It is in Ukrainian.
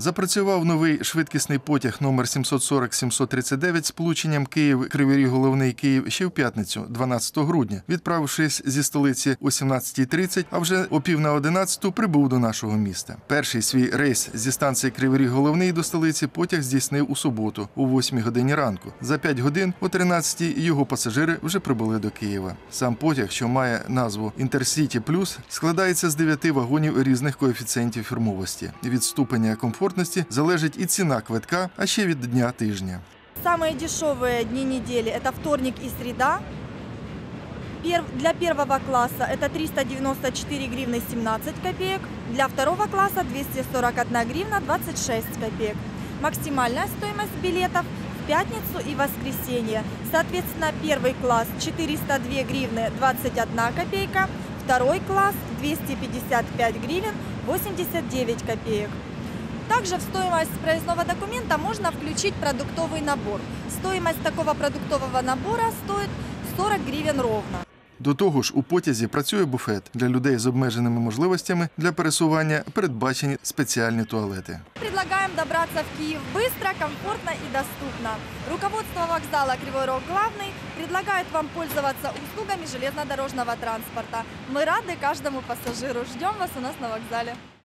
Запрацював новий швидкісний потяг номер 740-739 з полученням Київ Кривий Головний Київ ще в п'ятницю, 12 грудня, відправившись зі столиці о 17.30, а вже о пів на 11 прибув до нашого міста. Перший свій рейс зі станції Кривий Головний до столиці потяг здійснив у суботу о 8 годині ранку. За 5 годин о 13 його пасажири вже прибули до Києва. Сам потяг, що має назву Інтерсіті Плюс, складається з 9 вагонів різних коефіцієнтів фірмовості. Від ступеня комфортності залежить і ціна квитка, а ще від дня тижня. Самые дешевые дни недели – это вторник и среда. Пер- Для первого класса это 394 гривны 17 копеек, для второго класса 241 гривна 26 копеек. Максимальная стоимость билетов в пятницу и воскресенье. Соответственно, первый класс 402 гривны 21 копейка, второй класс 255 гривен 89 копеек. Также в стоимость проездного документа можно включить продуктовый набор. Стоимость такого продуктового набора стоит 40 гривен ровно. До того ж, у потязі працює буфет для людей з обмеженими можливостями для пересування передбачені спеціальні туалети. Предлагаем добраться в Киев быстро, комфортно и доступно. Руководство вокзала Кривой Рог Главный предлагает вам пользоваться услугами железнодорожного транспорта. Мы рады каждому пассажиру. Ждем вас у нас на вокзале.